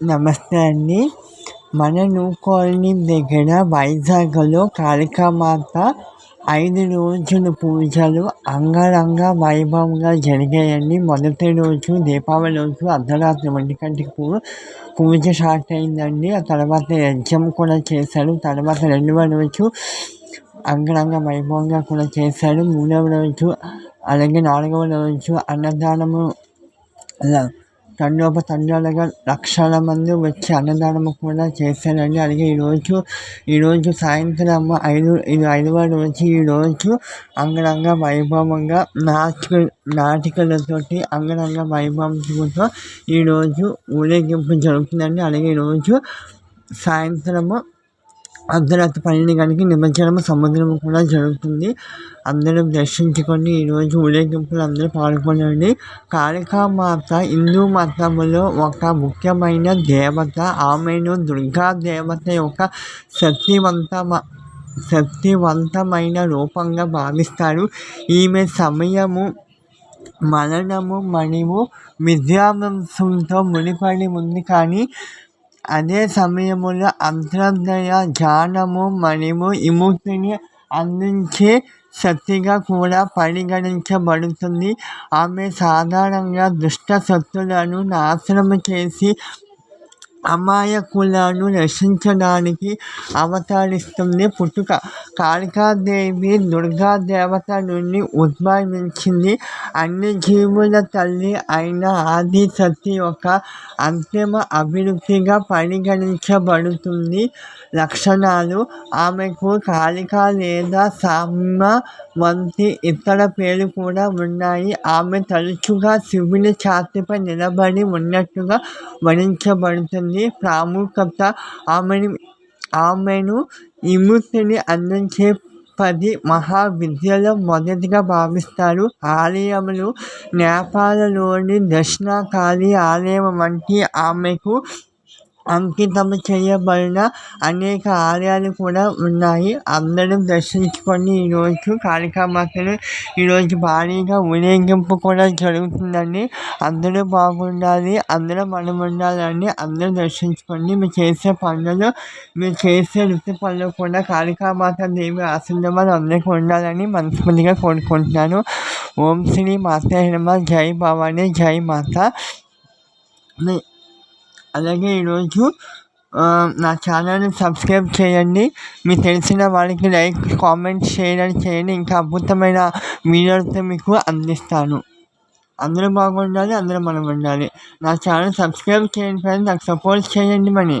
నమస్తే అండి. మన న్యూ కాలనీ దగ్గర వైజాగ్లో కాళికామాత ఐదు రోజులు పూజలు అంగరంగ వైభవంగా జరిగాయండి. మొదటి రోజు దీపావళి రోజు అర్ధరాత్రి ఒంటి గంటకి పూ పూజ స్టార్ట్ అయిందండి. ఆ తర్వాత యజ్ఞం కూడా చేశారు. తర్వాత రెండవ రోజు అంగరంగ వైభవంగా కూడా చేశారు. మూడవ రోజు అలాగే నాలుగవ రోజు అన్నదానము అలా తండోపతండాలుగా లక్షల మంది వచ్చి అన్నదానము కూడా చేశారండి అలాగే ఈరోజు ఈరోజు సాయంత్రం ఐదు ఇది ఐదవ రోజు ఈరోజు అంగరంగ వైభవంగా నాటిక నాటికలతోటి అంగరంగ వైభవంతో ఈరోజు ఊరేగింపు జరుగుతుందండి అలాగే ఈరోజు సాయంత్రము అర్ధరాత్రి పన్నెండు గంటలకి నిమజ్జనం సముద్రం కూడా జరుగుతుంది. అందరూ దర్శించుకొని ఈరోజు ఊరేగింపులు అందరూ పాల్గొనండి. కాళికామాత హిందూ మతంలో ఒక ముఖ్యమైన దేవత ఆమెను దుర్గా దేవత యొక్క శక్తివంతమ శక్తివంతమైన రూపంగా భావిస్తారు. ఈమె సమయము మరణము మరియు విద్యావంశంతో మునిపడి ఉంది కానీ అదే సమయంలో అంతర్దయ జ్ఞానము మరియు విముక్తిని అందించే శక్తిగా కూడా పరిగణించబడుతుంది. ఆమె సాధారణంగా దుష్ట శక్తులను నాశనం చేసి అమాయకులను రక్షించడానికి అవతరిస్తుంది పుట్టుక. కాళికాదేవి దుర్గా దేవత నుండి ఉద్భవించింది. అన్ని జీవుల తల్లి అయిన ఆదిశక్తి యొక్క అంతిమ అభివృద్ధిగా పరిగణించబడుతుంది. లక్షణాలు ఆమెకు కాళిక లేదా సామ్మ వంటి ఇతర పేర్లు కూడా ఉన్నాయి. ఆమె తరచుగా శివుని ఛాతిపై నిలబడి ఉన్నట్టుగా వర్ణించబడుతుంది. ప్రాముఖ్యత ఆమెను ఆమెను విముక్తిని అందించే పది మహావిద్యలో మొదటిగా భావిస్తారు. ఆలయములు నేపాల్లోని దక్షిణకాళి ఆలయం వంటి ఆమెకు అంకితం చేయబడిన అనేక ఆలయాలు కూడా ఉన్నాయి. అందరూ దర్శించుకొని ఈరోజు కాళికామాతను ఈరోజు భారీగా ఊరేగింపు కూడా జరుగుతుందండి. అందరూ బాగుండాలి అందరూ మనం ఉండాలని అందరూ దర్శించుకోండి మీరు చేసే పనులు మీరు చేసే వృత్తి పనులు కూడా కాళికామాత దేవి ఆశీర్వాదం అందరికీ ఉండాలని మనస్ఫూర్తిగా కోరుకుంటున్నాను. ఓం శ్రీ మాత హనుమ జై భవానీ జై మాత. అలాగే ఈరోజు నా ఛానల్ని సబ్స్క్రైబ్ చేయండి. మీకు తెలిసిన వాళ్ళకి లైక్ కామెంట్ షేర్ చేయండి. ఇంకా అద్భుతమైన వీడియోలతో మీకు అందిస్తాను. అందరూ బాగుండాలి అందరూ మనం ఉండాలి నా ఛానల్ సబ్స్క్రైబ్ చేయండి ఫ్రెండ్స్ నాకు సపోర్ట్ చేయండి మనీ